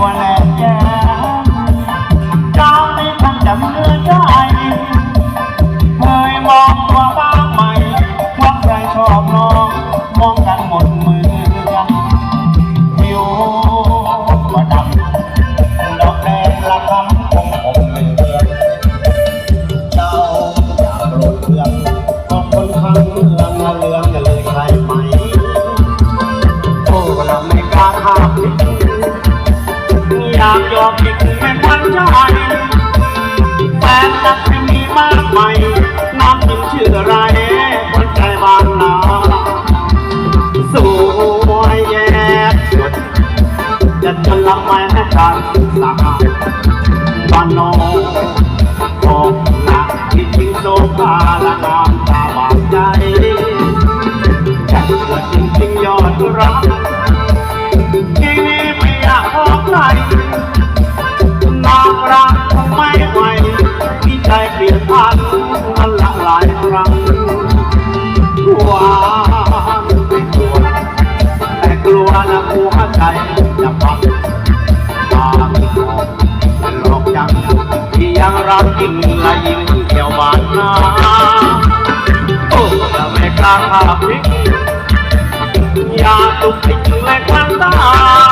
ตัวแหลกแย่เจ้าไม่ทันจำเนื้อใจเคยมองตัวบ้างไหมว่าใครชอบน้อง มองกันหมดมือผิวก็ดำดอกแดงละคำคงผมเหลืองเจ้าอยากโกรธเคืองก็คนข้างเมืองละเลือง อกอีกเป็นพันใจแฟนรักไม่มีมากมายน้ำถึงชื่ออะไรคนใจบางนาสวยแย่สุดจะทนละไม่ให้การศึกษาบ้านนอกของหนักที่จริงโซฟาละน้ำตาบาดใจฉันเกิดจริงๆยอดรัก หัวใจจะพังตาไม่มองหลอกยังที่ยังรักยิ่งละยิ่งเกี่ยวบานนาโอ้จะไม่กล้าพลิกยาตุกติกและคลังตา